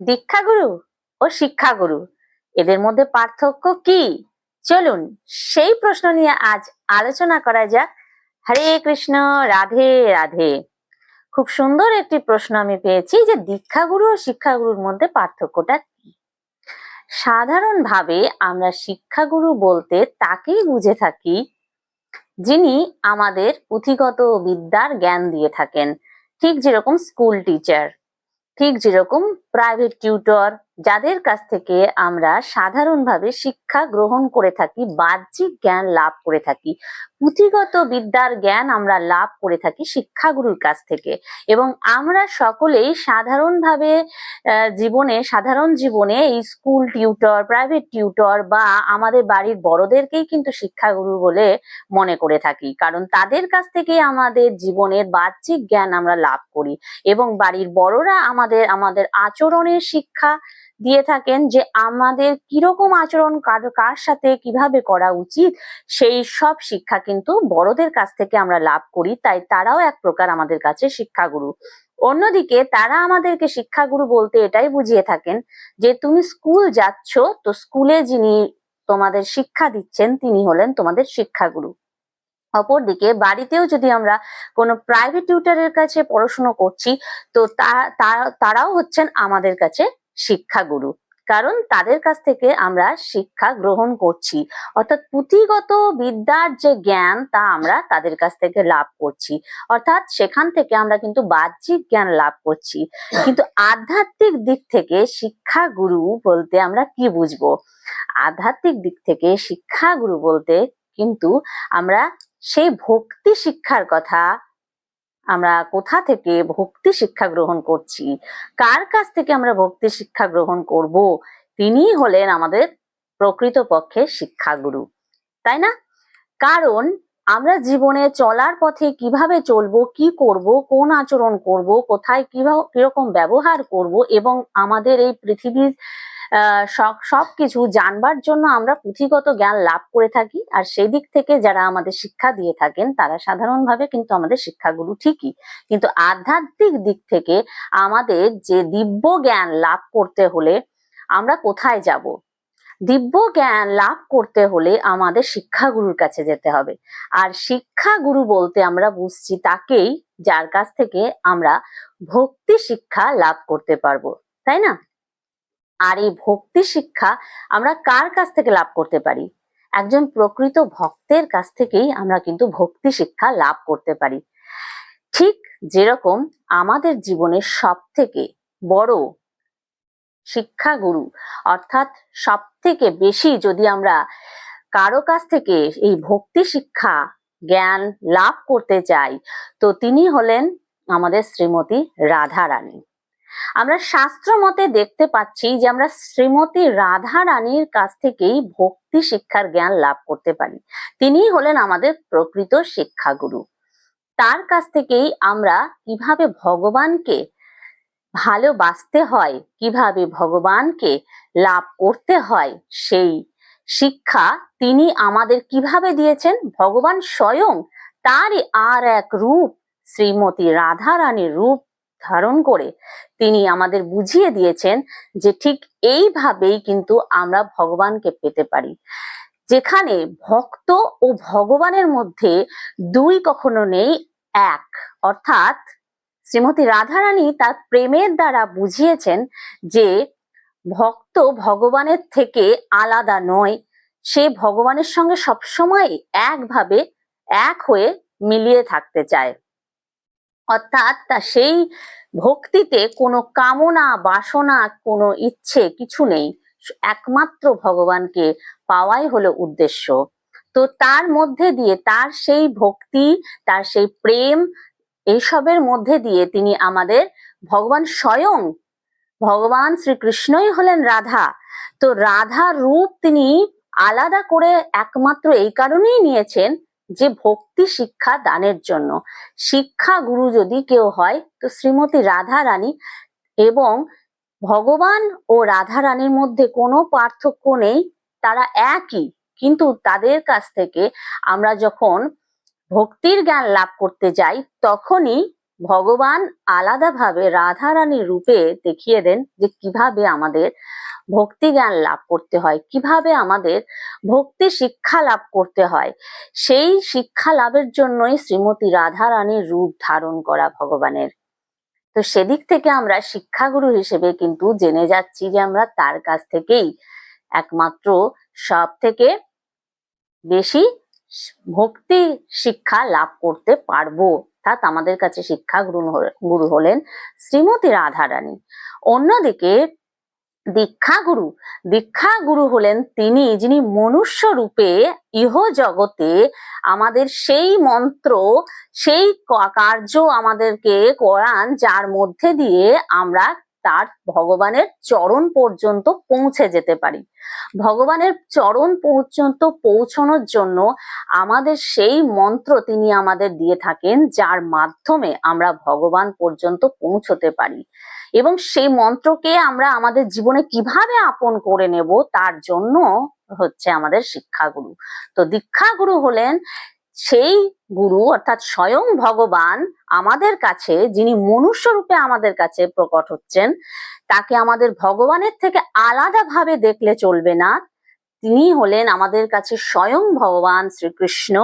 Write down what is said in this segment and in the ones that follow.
দীক্ষাগুরু ও শিক্ষাগুরু, এদের মধ্যে পার্থক্য কি? চলুন সেই প্রশ্ন নিয়ে আজ আলোচনা করা যাক। হরে কৃষ্ণ, রাধে রাধে। খুব সুন্দর একটি প্রশ্ন আমি পেয়েছি যে দীক্ষাগুরু ও শিক্ষাগুরুর মধ্যে পার্থক্যটা কি? সাধারণভাবে আমরা শিক্ষাগুরু বলতে তাকেই বুঝে থাকি যিনি আমাদের পুঁথিগত বিদ্যার জ্ঞান দিয়ে থাকেন, ঠিক যেরকম স্কুল টিচার। ঠিক যেরকম প্রাইভেট টিউটর যাদের কাছ থেকে আমরা সাধারণভাবে শিক্ষা গ্রহণ করে থাকি, বাহ্যিক জ্ঞান লাভ করে থাকি, পুঁথিগত বিদ্যার জ্ঞান আমরা লাভ করে থাকি শিক্ষাগুরুর কাছ থেকে। এবং আমরা সকলেই সাধারণভাবে জীবনে, সাধারণ জীবনে স্কুল টিউটর, প্রাইভেট টিউটর বা আমাদের বাড়ির বড়দেরকেই কিন্তু শিক্ষাগুরু বলে মনে করে থাকি। কারণ তাদের কাছ থেকে আমাদের জীবনের বাহ্যিক জ্ঞান আমরা লাভ করি। এবং বাড়ির বড়রা আমাদের আমাদের আচরণের শিক্ষা দিয়ে থাকেন যে আমাদের কীরকম আচরণ, কার কার সাথে কীভাবে করা উচিত, সেই সব শিক্ষা কিন্তু বড়দের কাছ থেকে আমরা লাভ করি। তাই তারাও এক প্রকার আমাদের কাছে শিক্ষাগুরু। অন্যদিকে তারা আমাদেরকে শিক্ষাগুরু বলতে এটাই বুঝিয়ে থাকেন যে, তুমি স্কুল যাচ্ছ, তো স্কুলে যিনি তোমাদের শিক্ষা দিচ্ছেন, তিনি হলেন তোমাদের শিক্ষাগুরু। অপরদিকে বাড়িতেও যদি আমরা কোনো প্রাইভেট টিউটারের কাছে পড়াশুনো করছি তো, তারাও হচ্ছেন আমাদের কাছে শিক্ষাগুরু। কারণ তাদের কাছ থেকে আমরা শিক্ষা গ্রহণ করছি। অর্থাৎ পুঁথিগত বিদ্যার যে জ্ঞান, তা আমরা তাদের কাছ থেকে লাভ করছি। অর্থাৎ সেখান থেকে আমরা কিন্তু বাহ্যিক জ্ঞান লাভ করছি। কিন্তু আধ্যাত্মিক দিক থেকে শিক্ষাগুরু বলতে আমরা কি বুঝব? আধ্যাত্মিক দিক থেকে শিক্ষাগুরু বলতে কিন্তু আমরা সেই ভক্তি শিক্ষার কথা আমরা কোথা থেকে ভক্তি শিক্ষা গ্রহণ করছি? কার কাছ থেকে আমরা ভক্তি শিক্ষা গ্রহণ করব? তিনিই হলেন আমাদের প্রকৃতপক্ষে শিক্ষাগুরু। তাই না? কারণ আমরা জীবনে চলার পথে কীভাবে চলবো, কি করব, কোন আচরণ করব, কোথায় কীভাবে, কীরকম ব্যবহার করব এবং আমাদের এই পৃথিবীর আহ, সব সবকিছু জানবার জন্য আমরা পুঁথিগত জ্ঞান লাভ করে থাকি। আর সেই দিক থেকে যারা আমাদের শিক্ষা দিয়ে থাকেন তারা সাধারণভাবে কিন্তু আমাদের শিক্ষাগুরু ঠিকই। কিন্তু আধ্যাত্মিক দিক থেকে আমাদের যে দিব্য জ্ঞান লাভ করতে হলে আমরা কোথায় যাব? দিব্য জ্ঞান লাভ করতে হলে আমাদের শিক্ষাগুরুর কাছে যেতে হবে। আর শিক্ষাগুরু বলতে আমরা বুঝছি তাকেই যার কাছ থেকে আমরা ভক্তি শিক্ষা লাভ করতে পারব। তাই না? আর এই ভক্তি শিক্ষা আমরা কার কাছ থেকে লাভ করতে পারি? একজন প্রকৃত ভক্তের কাছ থেকেই আমরা কিন্তু ভক্তি শিক্ষা লাভ করতে পারি। ঠিক যেরকম আমাদের জীবনের সব থেকে বড় শিক্ষাগুরু, অর্থাৎ সব থেকে বেশি যদি আমরা কারও কাছ থেকে এই ভক্তি শিক্ষা, জ্ঞান লাভ করতে চাই, তো তিনি হলেন আমাদের শ্রীমতী রাধা রানী আমরা শাস্ত্র মতে দেখতে পাচ্ছি যে আমরা শ্রীমতী রাধা রানীর কাছ থেকেই ভক্তি শিক্ষার জ্ঞান লাভ করতে পারি। তিনি হলেন আমাদের প্রকৃত শিক্ষাগুরু। তার কাছ থেকেই আমরা কীভাবে ভগবানকে ভালোবাসতে হয়, কীভাবে ভগবানকে লাভ করতে হয়, সেই শিক্ষা তিনি আমাদের কীভাবে দিয়েছেন? ভগবান স্বয়ং তারই আর এক রূপ, শ্রীমতী রাধা রানীর রূপ ধারণ করে তিনি আমাদের বুঝিয়ে দিয়েছেন যে ঠিক এইভাবেই কিন্তু আমরা ভগবানকে পেতে পারি। যেখানে ভক্ত ও ভগবানের মধ্যে দুই কখনো নেই, এক। অর্থাৎ শ্রীমতী রাধারানী তার প্রেমের দ্বারা বুঝিয়েছেন যে ভক্ত ভগবানের থেকে আলাদা নয়, সে ভগবানের সঙ্গে সবসময় একভাবে, এক হয়ে মিলিয়ে থাকতে চায়। অর্থাৎ তা সেই ভক্তিতে কোনো কামনা, বাসনা, কোনো ইচ্ছে কিছু নেই। একমাত্র ভগবানকে পাওয়াই হলো উদ্দেশ্য। তো তার মধ্যে দিয়ে তার সেই ভক্তি, তার সেই প্রেম এইসবের মধ্যে দিয়ে তিনি আমাদের ভগবান স্বয়ং, ভগবান শ্রীকৃষ্ণই হলেন রাধা। তো রাধা রূপ তিনি আলাদা করে একমাত্র এই কারণেই নিয়েছেন যে ভক্তি শিক্ষা দানের জন্য। শিক্ষা গুরু যদি কেউ হয়, তো শ্রীমতী রাধা রানী এবং ভগবান ও রাধা রানীর মধ্যে কোনো পার্থক্য নেই, তারা একই। কিন্তু তাদের কাছ থেকে আমরা যখন ভক্তির জ্ঞান লাভ করতে যাই, তখনই ভগবান আলাদাভাবে রাধা রানীর রূপে দেখিয়ে দেন যে কীভাবে আমাদের ভক্তি জ্ঞান লাভ করতে হয়। কীভাবে আমাদের ভক্তি শিক্ষা লাভ করতে হয়? সেই শিক্ষা লাভের জন্যই শ্রীমতী রাধারানীর রূপ ধারণ করা ভগবানের। তো সেদিক থেকে আমরা শিক্ষাগুরু হিসেবে কিন্তু জেনে যাচ্ছি যে আমরা তার কাছ থেকেই একমাত্র সব থেকে বেশি ভক্তি শিক্ষা লাভ করতে পারব। অর্থাৎ আমাদের কাছে শিক্ষা গুরু গুরু হলেন শ্রীমতী রাধারানী। অন্যদিকে দীক্ষা গুরু দীক্ষা গুরু হলেন তিনি, যিনি মনুষ্য রূপে ইহ জগতে আমাদের সেই মন্ত্র, সেই কার্য আমাদেরকে করান, যার মধ্যে দিয়ে আমরা তার ভগবানের চরণ পর্যন্ত পৌঁছে যেতে পারি। ভগবানের চরণ পর্যন্ত পৌঁছানোর জন্য আমাদের সেই মন্ত্র তিনি আমাদের দিয়ে থাকেন, যার মাধ্যমে আমরা ভগবান পর্যন্ত পৌঁছতে পারি। এবং সেই মন্ত্রকে আমরা আমাদের জীবনে কীভাবে আপন করে নেব তার জন্য হচ্ছে আমাদের শিক্ষাগুরু। তো দীক্ষাগুরু হলেন সেই গুরু, অর্থাৎ স্বয়ং ভগবান আমাদের কাছে, যিনি মনুষ্য রূপে আমাদের কাছে প্রকট হচ্ছেন, তাকে আমাদের ভগবানের থেকে আলাদাভাবে দেখলে চলবে না। তিনি হলেন আমাদের কাছে স্বয়ং ভগবান শ্রীকৃষ্ণ।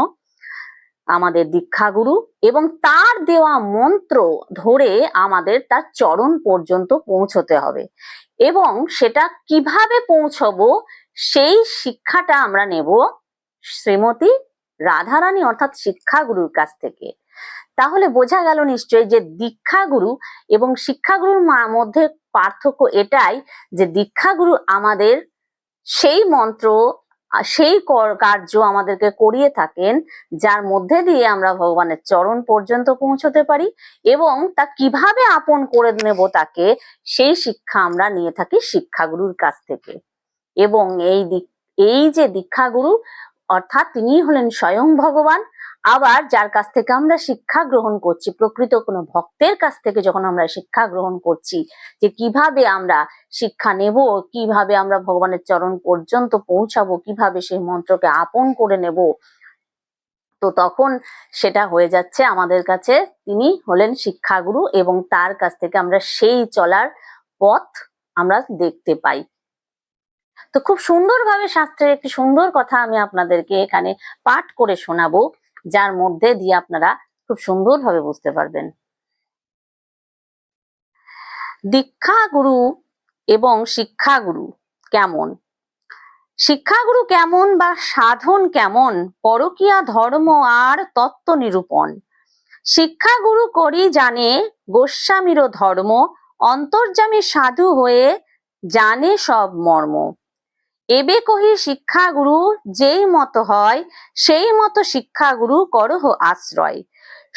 আমাদের দীক্ষাগুরু এবং তার দেওয়া মন্ত্র ধরে আমাদের তার চরণ পর্যন্ত পৌঁছতে হবে। এবং সেটা কীভাবে পৌঁছবো সেই শিক্ষাটা আমরা নেব শ্রীমতী রাধারানী অর্থাৎ শিক্ষাগুরুর কাছ থেকে। তাহলে বোঝা গেল নিশ্চয়ই যে দীক্ষাগুরু এবং শিক্ষাগুরুর মধ্যে পার্থক্য এটাই যে দীক্ষাগুরু আমাদের সেই মন্ত্র সেই কার্য আমাদেরকে করিয়ে থাকেন, যার মধ্যে দিয়ে আমরা ভগবানের চরণ পর্যন্ত পৌঁছতে পারি এবং তা কীভাবে আপন করে নেব তাকে, সেই শিক্ষা আমরা নিয়ে থাকি শিক্ষাগুরুর কাছ থেকে। এবং এই দিক, এই যে দীক্ষাগুরু, অর্থাৎ তিনি হলেন স্বয়ং ভগবান আবার যার কাছ থেকে আমরা শিক্ষা গ্রহণ করছি, প্রকৃত কোনো ভক্তের কাছ থেকে যখন আমরা শিক্ষা গ্রহণ করছি যে কীভাবে আমরা শিক্ষা নেব, কীভাবে আমরা ভগবানের চরণ পর্যন্ত পৌঁছাবো, কীভাবে সেই মন্ত্রকে আপন করে নেব, তো তখন সেটা হয়ে যাচ্ছে আমাদের কাছে তিনি হলেন শিক্ষাগুরু এবং তার কাছ থেকে আমরা সেই চলার পথ আমরা দেখতে পাই। তো খুব সুন্দরভাবে শাস্ত্রের একটি সুন্দর কথা আমি আপনাদেরকে এখানে পাঠ করে শোনাবো। যার মধ্যে দিয়ে আপনারা খুব সুন্দরভাবে বুঝতে পারবেন। দীক্ষাগুরু এবং শিক্ষাগুরু কেমন? শিক্ষাগুরু কেমন বা সাধন কেমন? পরকীয়া ধর্ম আর তত্ত্ব নিরূপণ শিক্ষাগুরু করি জানে গোস্বামীর ধর্ম, অন্তর্যামী সাধু হয়ে জানে সব মর্ম। এবে কহি শিক্ষাগুরু যেই মত হয়, সেই মতো শিক্ষাগুরু করহ আশ্রয়।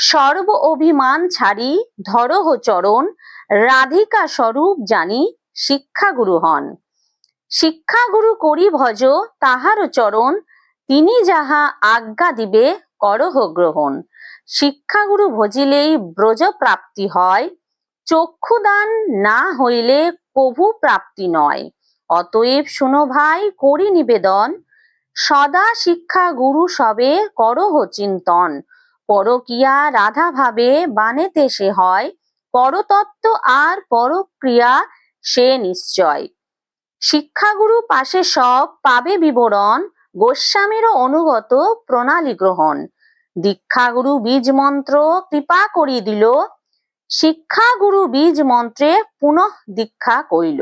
সর্ব অভিমান ছাড়ি ধরহ চরণ, রাধিকা স্বরূপ জানি শিক্ষাগুরু হন। শিক্ষাগুরু করি ভজ, তাহার চরণ, তিনি যাহা আজ্ঞা দিবে করহ গ্রহণ। শিক্ষাগুরু ভজিলেই ব্রজ প্রাপ্তি হয়, চক্ষুদান না হইলে কভু প্রাপ্তি নয়। অতএব শুনো ভাই, করি নিবেদন। সদা শিক্ষা গুরু সবে, করহ চিন্তন। পরকিয়া রাধা ভাবে, বানেতে সে হয়। পরতত্ত্ব আর পরক্রিয়া, সে নিশ্চয়। শিক্ষাগুরু পাশে সব, পাবে বিবরণ। গোস্বামীর অনুগত, প্রণালী গ্রহণ। দীক্ষাগুরু বীজ মন্ত্র, কৃপা করি দিল। শিক্ষাগুরু বীজ মন্ত্রে পুনঃ দীক্ষা কইল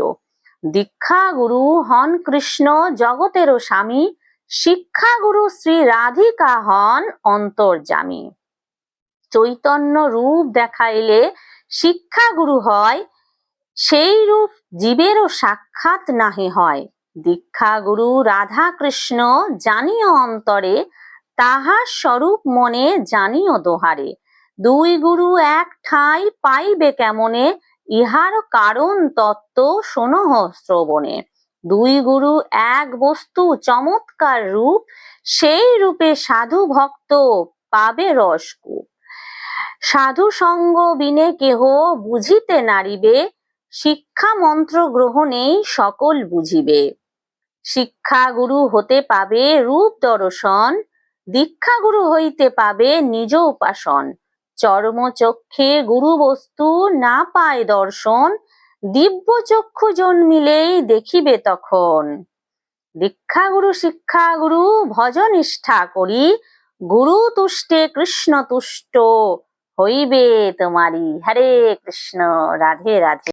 দীক্ষাগুরু হন কৃষ্ণ জগতেরও স্বামী শিক্ষাগুরু শ্রী রাধিকা হন অন্তর্যামী। চৈতন্য রূপ দেখাইলে শিক্ষাগুরু হয়, সেই রূপ জীবেরও সাক্ষাৎ নাহি হয়। দীক্ষা গুরু রাধা কৃষ্ণ জানিও অন্তরে, তাহার স্বরূপ মনে জানিও দোহারে। দুই গুরু এক ঠাঁই পাইবে কেমনে ইহার কারণ তত্ত্ব শোনহ শ্রবণে। দুই গুরু এক বস্তু চমৎকার রূপ, সেই রূপে সাধু ভক্ত পাবে রসকূপ। সাধু সঙ্গ বিনে কেহ বুঝিতে নারিবে, শিক্ষা মন্ত্র গ্রহণেই সকল বুঝিবে। শিক্ষা গুরু হতে পাবে রূপ দর্শন, দীক্ষা গুরু হইতে পাবে নিজ উপাসন। চর্মচক্ষে গুরু বস্তু না পায় দর্শন, দিব্য চক্ষু জন্মিলেই দেখিবে তখন। দীক্ষা গুরু শিক্ষা গুরু ভজ নিষ্ঠা করি, গুরু তুষ্টে কৃষ্ণ তুষ্ট হইবে তোমারি হরে কৃষ্ণ, রাধে রাধে।